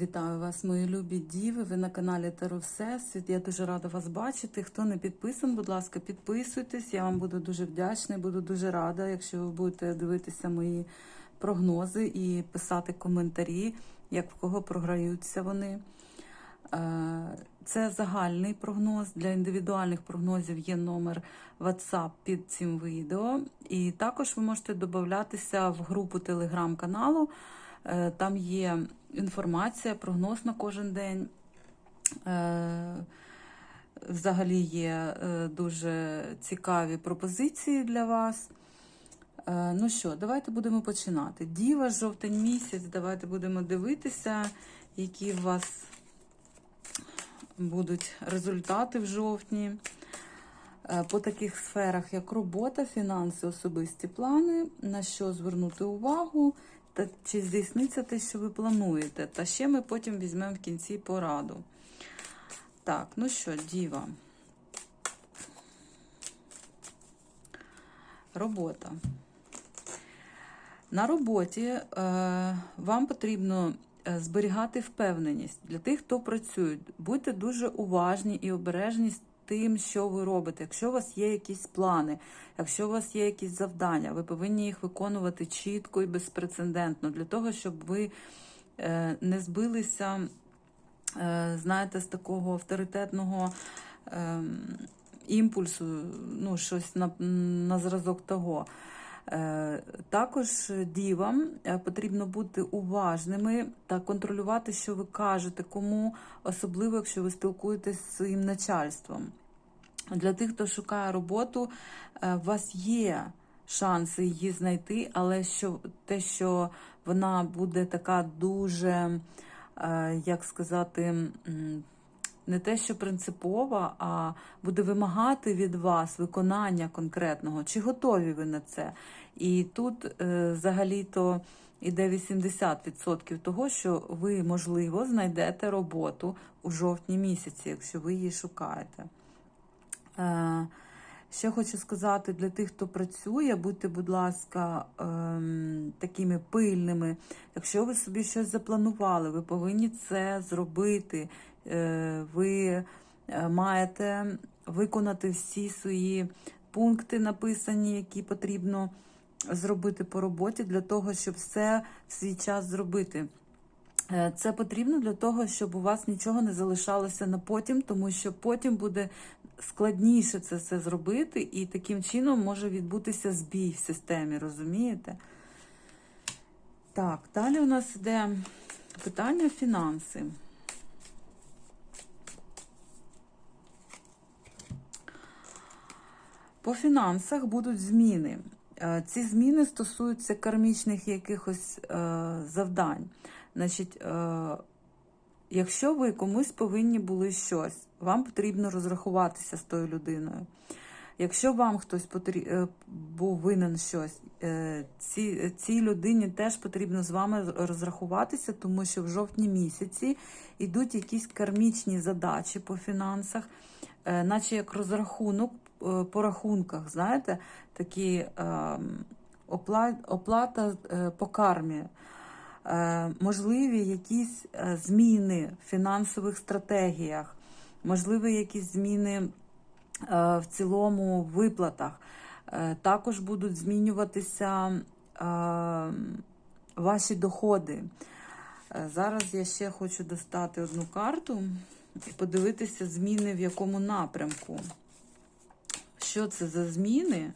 Вітаю вас, мої любі діви. Ви на каналі Таро Всесвіт. Я дуже рада вас бачити. Хто не підписаний, будь ласка, підписуйтесь. Я вам буду дуже вдячна, буду дуже рада, якщо ви будете дивитися мої прогнози і писати коментарі, як в кого програються вони. Е, Це загальний прогноз. Для індивідуальних прогнозів є номер WhatsApp під цим відео. І також ви можете додатися в групу телеграм-каналу. Е, Там є інформація, прогноз на кожен день. Е, Взагалі є е, дуже цікаві пропозиції для вас. Е, Ну що, давайте будемо починати. Діва, жовтень місяць, давайте будемо дивитися, які у вас будуть результати в жовтні. По таких сферах, як робота, фінанси, особисті плани, на що звернути увагу, та чи здійсниться те, що ви плануєте. Та ще ми потім візьмемо в кінці пораду. Так, ну що, діва. Робота. На роботі е, вам потрібно е, зберігати впевненість для тих, хто працює. Будьте дуже уважні і обережні тим, що ви робите. Якщо у вас є якісь плани, якщо у вас є якісь завдання, ви повинні їх виконувати чітко і безпрецедентно, для того, щоб ви е, не збилися, е, знаєте, з такого авторитетного. Е, Імпульсу, ну, щось на, на зразок того. Е, Також дівам е, потрібно бути уважними та контролювати, що ви кажете, кому, особливо, якщо ви спілкуєтесь з своїм начальством. Для тих, хто шукає роботу, е, у вас є шанси її знайти, але що те, що вона буде така дуже, як сказати, не те, що принципова, а буде вимагати від вас виконання конкретного, чи готові ви на це. І тут е, взагалі-то іде 80% того, що ви, можливо, знайдете роботу у жовтні місяці, якщо ви її шукаєте. Е, Ще хочу сказати для тих, хто працює, будьте, будь ласка, ем, такими пильними. Якщо ви собі щось запланували, ви повинні це зробити. Е, Ви е, маєте виконати всі свої пункти, написані, які потрібно зробити по роботі, для того, щоб все в свій час зробити. Е, Це потрібно для того, щоб у вас нічого не залишалося на потім, тому що потім буде складніше це все зробити, і таким чином може відбутися збій в системі, розумієте? Так, далі у нас йде питання фінанси. По фінансах будуть зміни. Е, Ці зміни стосуються кармічних якихось е, завдань. Значить, е, якщо ви комусь повинні були щось, вам потрібно розрахуватися з тою людиною. Якщо вам хтось потрі... е, був винен щось, ці, цій людині теж потрібно з вами розрахуватися, тому що в жовтні місяці йдуть якісь кармічні задачі по фінансах, наче як розрахунок по рахунках, знаєте, такі е, оплата е, по кармі. Е, Можливі якісь е, зміни в фінансових стратегіях, можливі якісь зміни е, в цілому в виплатах. Е, Також будуть змінюватися е, ваші доходи. Е, Зараз я ще хочу достати одну карту і подивитися зміни в якому напрямку. Що це за зміни?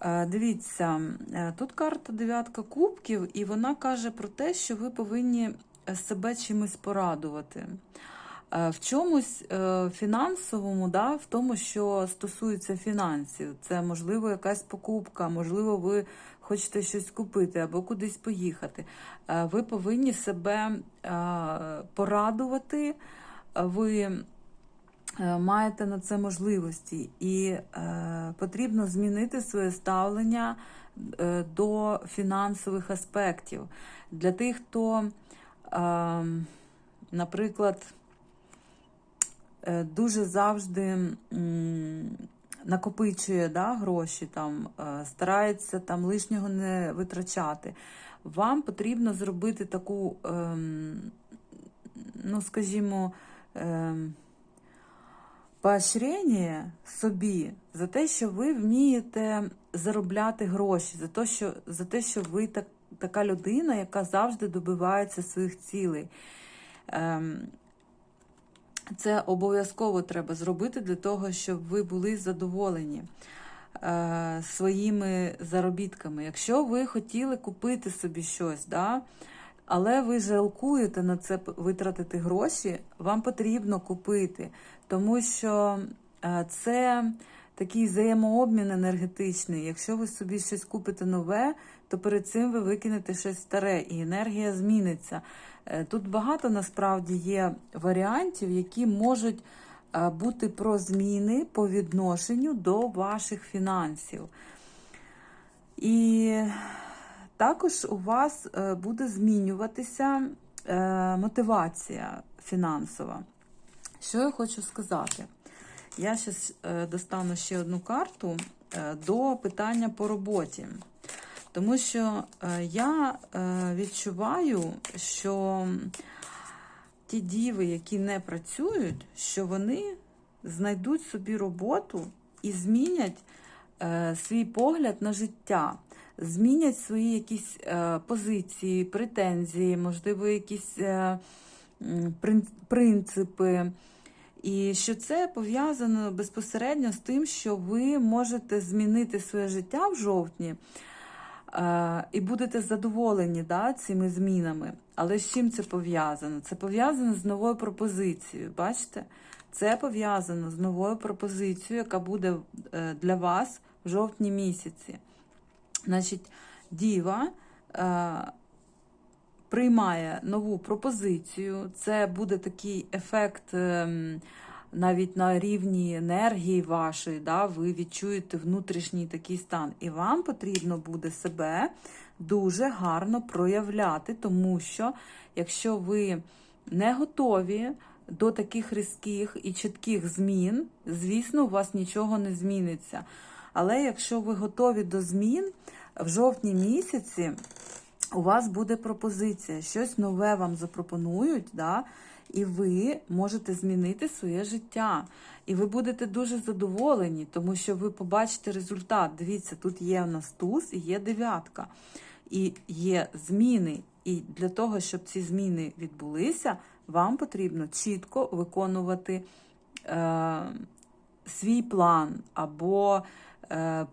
Е, Дивіться, е, тут карта дев'ятка кубків, і вона каже про те, що ви повинні е, себе чимось порадувати. В чомусь фінансовому, да, в тому, що стосується фінансів. Це, можливо, якась покупка, можливо, ви хочете щось купити або кудись поїхати. Ви повинні себе порадувати. Ви е, маєте на це можливості, і е, потрібно змінити своє ставлення е, до фінансових аспектів. Для тих, хто, наприклад, дуже завжди накопичує да, гроші, там, старається там лишнього не витрачати, вам потрібно зробити таку, ем, ну, скажімо, поощрення собі за те, що ви вмієте заробляти гроші, за те, що, за те, що ви так, така людина, яка завжди добивається своїх цілей. Ем, це обов'язково треба зробити для того, щоб ви були задоволені е, своїми заробітками. Якщо ви хотіли купити собі щось, да, але ви жалкуєте на це витратити гроші, вам потрібно купити, тому що е, це такий взаємообмін енергетичний. Якщо ви собі щось купите нове, то перед цим ви викинете щось старе, і енергія зміниться. Е, Тут багато насправді є варіантів, які можуть е, бути про зміни по відношенню до ваших фінансів. І також у вас е, буде змінюватися е, мотивація фінансова. Що я хочу сказати? Я зараз достану ще одну карту е, до питання по роботі. Тому що е, я е, відчуваю, що ті діви, які не працюють, що вони знайдуть собі роботу і змінять е, свій погляд на життя, змінять свої якісь е, позиції, претензії, можливо, якісь е, принципи. І що це пов'язано безпосередньо з тим, що ви можете змінити своє життя в жовтні е, і будете задоволені да, цими змінами. Але з чим це пов'язано? Це пов'язано з новою пропозицією. Бачите? Це пов'язано з новою пропозицією, яка буде для вас в жовтні місяці. Значить, діва. е, приймає нову пропозицію. Це буде такий ефект ем, навіть на рівні енергії вашої, да, ви відчуєте внутрішній такий стан. І вам потрібно буде себе дуже гарно проявляти, тому що якщо ви не готові до таких різких і чітких змін, звісно, у вас нічого не зміниться. Але якщо ви готові до змін в жовтні місяці, у вас буде пропозиція, щось нове вам запропонують, да? і ви можете змінити своє життя. І ви будете дуже задоволені, тому що ви побачите результат. Дивіться, тут є у нас туз і є дев'ятка. І є зміни. І для того, щоб ці зміни відбулися, вам потрібно чітко виконувати е, свій план або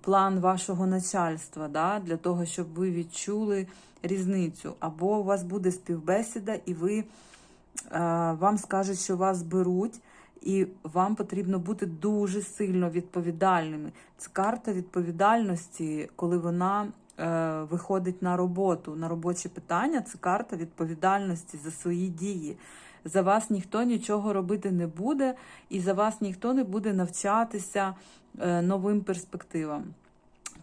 план вашого начальства, да, для того, щоб ви відчули різницю. Або у вас буде співбесіда, і ви, е, вам скажуть, що вас беруть, і вам потрібно бути дуже сильно відповідальними. Це карта відповідальності, коли вона е, виходить на роботу, на робочі питання. Це карта відповідальності за свої дії. За вас ніхто нічого робити не буде, і за вас ніхто не буде навчатися е, новим перспективам.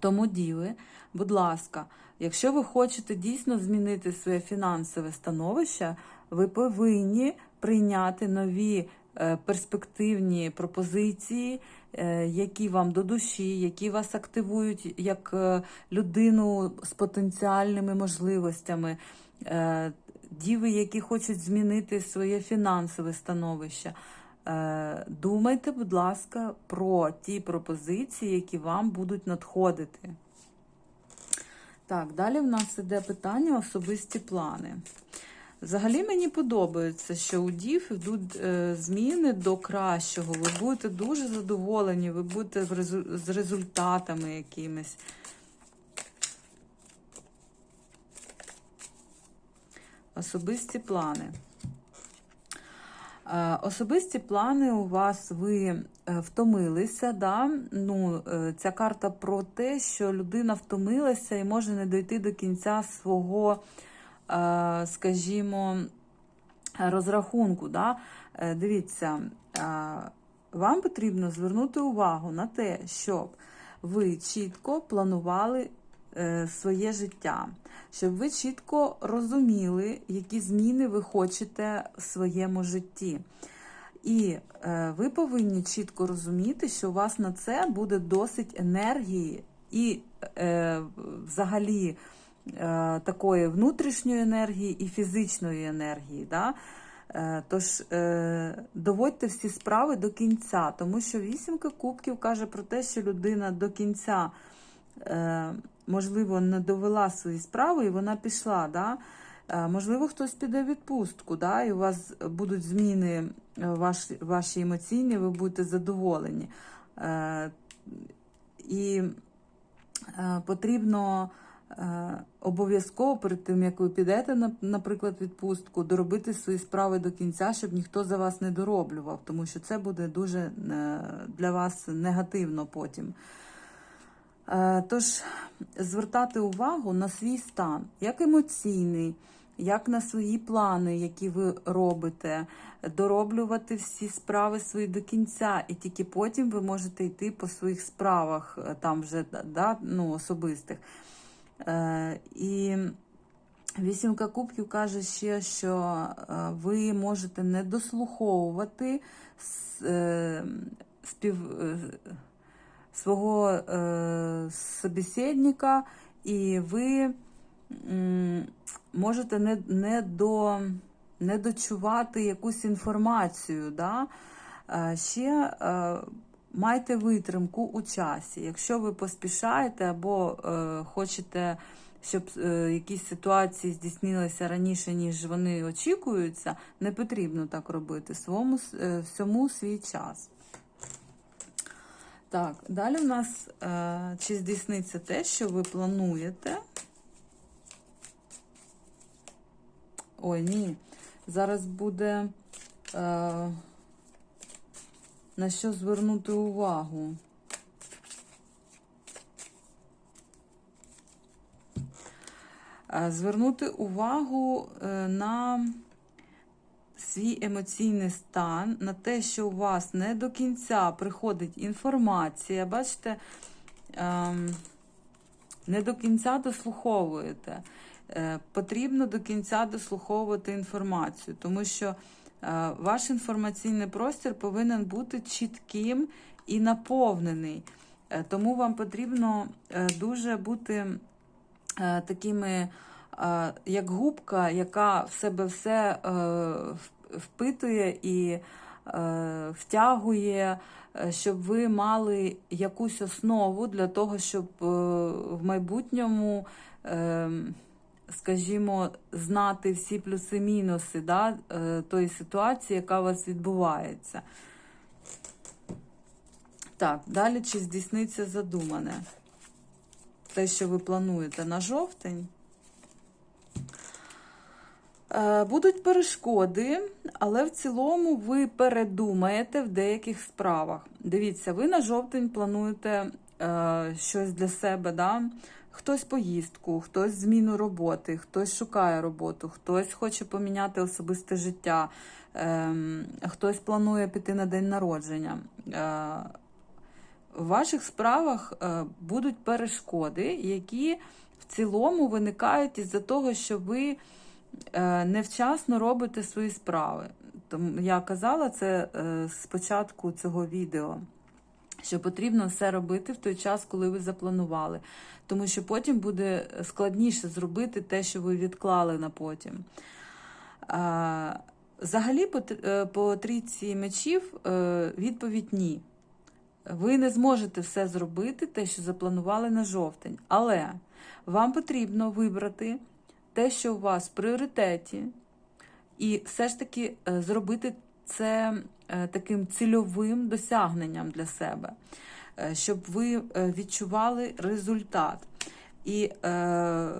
Тому, діви, будь ласка, якщо ви хочете дійсно змінити своє фінансове становище, ви повинні прийняти нові е, перспективні пропозиції, е, які вам до душі, які вас активують як людину з потенціальними можливостями. Діви, які хочуть змінити своє фінансове становище. Е, Думайте, будь ласка, про ті пропозиції, які вам будуть надходити. Так, далі в нас іде питання особисті плани. Взагалі мені подобається, що у дів йдуть е, зміни до кращого. Ви будете дуже задоволені, ви будете з результатами якимись. Особисті плани. Е, Особисті плани у вас ви е, втомилися. Да? Ну, е, ця карта про те, що людина втомилася і може не дойти до кінця свого, скажімо, розрахунку. Да? Дивіться, вам потрібно звернути увагу на те, щоб ви чітко планували своє життя, щоб ви чітко розуміли, які зміни ви хочете в своєму житті. І е, ви повинні чітко розуміти, що у вас на це буде досить енергії і е, взагалі е, такої внутрішньої енергії і фізичної енергії. Да? Е, Тож е, доводьте всі справи до кінця, тому що вісімка кубків каже про те, що людина до кінця, е, можливо, не довела свої справи і вона пішла. Да? Е, Можливо, хтось піде в відпустку, да? і у вас будуть зміни е, ваші, ваші емоційні, ви будете задоволені. Е, І потрібно обов'язково перед тим, як ви підете, наприклад, відпустку, доробити свої справи до кінця, щоб ніхто за вас не дороблював, тому що це буде дуже для вас негативно потім. Е, Тож звертати увагу на свій стан, як емоційний, як на свої плани, які ви робите, дороблювати всі справи свої до кінця, і тільки потім ви можете йти по своїх справах, е, там вже да, ну, особистих. Е, І вісімка кубків каже ще, що ви можете не дослуховувати спів, свого е, собеседника, і ви м, можете не, не, до, не дочувати якусь інформацію. Да? Е, Ще е, майте витримку у часі. Якщо ви поспішаєте або е, хочете, щоб е, якісь ситуації здійснилися раніше, ніж вони очікуються, не потрібно так робити. Свому, с- е, всьому свій час. Так, далі в нас е, чи здійсниться те, що ви плануєте. Ой, ні. Зараз буде е, на що звернути увагу. Е, Звернути увагу е, на свій емоційний стан, на те, що у вас не до кінця приходить інформація. Бачите, ем, не до кінця дослуховуєте. Е, Потрібно до кінця дослуховувати інформацію, тому що е, ваш інформаційний простір повинен бути чітким і наповнений. Е, Тому вам потрібно дуже бути такими, як губка, яка в себе все впитує і е, втягує, е, щоб ви мали якусь основу для того, щоб е, в майбутньому, е, скажімо, знати всі плюси-мінуси да, е, тої ситуації, яка у вас відбувається. Так, далі чи здійсниться задумане? Те, що ви плануєте на жовтень. Е, Будуть перешкоди, але в цілому ви передумаєте в деяких справах. Дивіться, ви на жовтень плануєте е, щось для себе, да? хтось поїздку, хтось зміну роботи, хтось шукає роботу, хтось хоче поміняти особисте життя, е, хтось планує піти на день народження. Е, в ваших справах е, будуть перешкоди, які в цілому виникають із-за того, що ви невчасно робите свої справи. Тому я казала це е, з цього відео, що потрібно все робити в той час, коли ви запланували. Тому що потім буде складніше зробити те, що ви відклали на потім. А, Взагалі, по, е, по трійці мечів е, відповідь ні. Ви не зможете все зробити, те, що запланували на жовтень. Але вам потрібно вибрати те, що у вас в пріоритеті, і все ж таки е, зробити це е, таким цільовим досягненням для себе, е, щоб ви е, відчували результат. І е,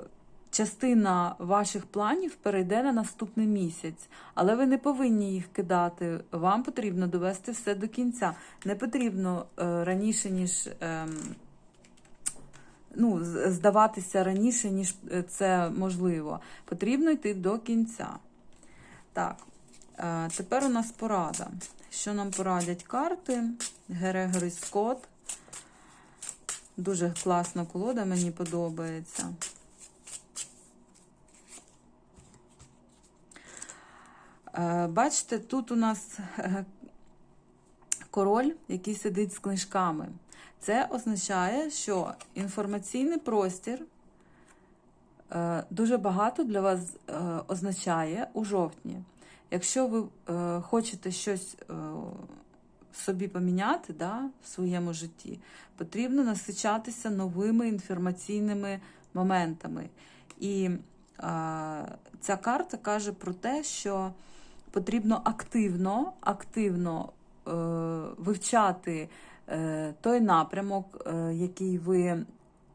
частина ваших планів перейде на наступний місяць, але ви не повинні їх кидати. Вам потрібно довести все до кінця. Не потрібно е, раніше, ніж. ем, ну, здаватися раніше, ніж е, це можливо. Потрібно йти до кінця. Так, е, тепер у нас порада. Що нам порадять карти? Герегорі Скотт. Дуже класна колода, мені подобається. Е, Бачите, тут у нас король, який сидить з книжками. Це означає, що інформаційний простір е, дуже багато для вас е, означає у жовтні. Якщо ви е, хочете щось собі поміняти да, в своєму житті, потрібно насичатися новими інформаційними моментами. І ця карта каже про те, що потрібно активно, активно вивчати той напрямок, е, який ви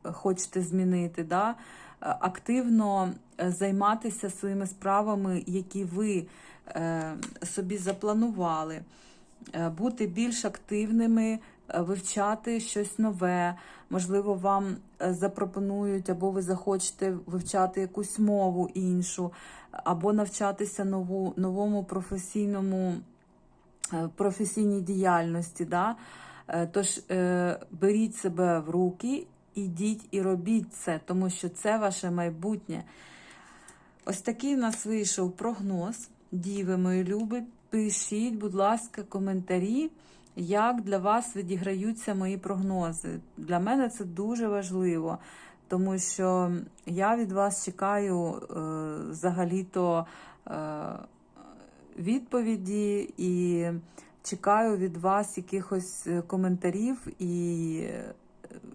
хочете змінити. Да? Е, Активно е, займатися своїми справами, які ви е, собі запланували, Е, бути більш активними, е, вивчати щось нове. Можливо, вам е, запропонують, або ви захочете вивчати якусь мову іншу, або навчатися нову, новому професійному е, професійній діяльності. Да? Е, Тож е, беріть себе в руки, ідіть і робіть це, тому що це ваше майбутнє. Ось такий в нас вийшов прогноз. Діви мої любі, пишіть, будь ласка, коментарі, як для вас відіграються мої прогнози. Для мене це дуже важливо, тому що я від вас чекаю е, взагалі-то е, відповіді і чекаю від вас якихось е, коментарів і е,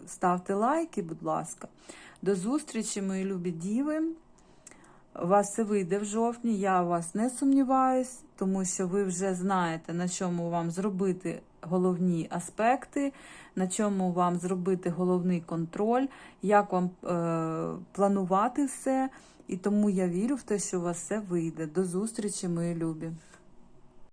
ставте лайки, будь ласка. До зустрічі, мої любі діви. Вас все вийде в жовтні, я вас не сумніваюсь, тому що ви вже знаєте, на чому вам зробити головні аспекти, на чому вам зробити головний контроль, як вам е, планувати все. І тому я вірю в те, що у вас все вийде. До зустрічі, мої любі.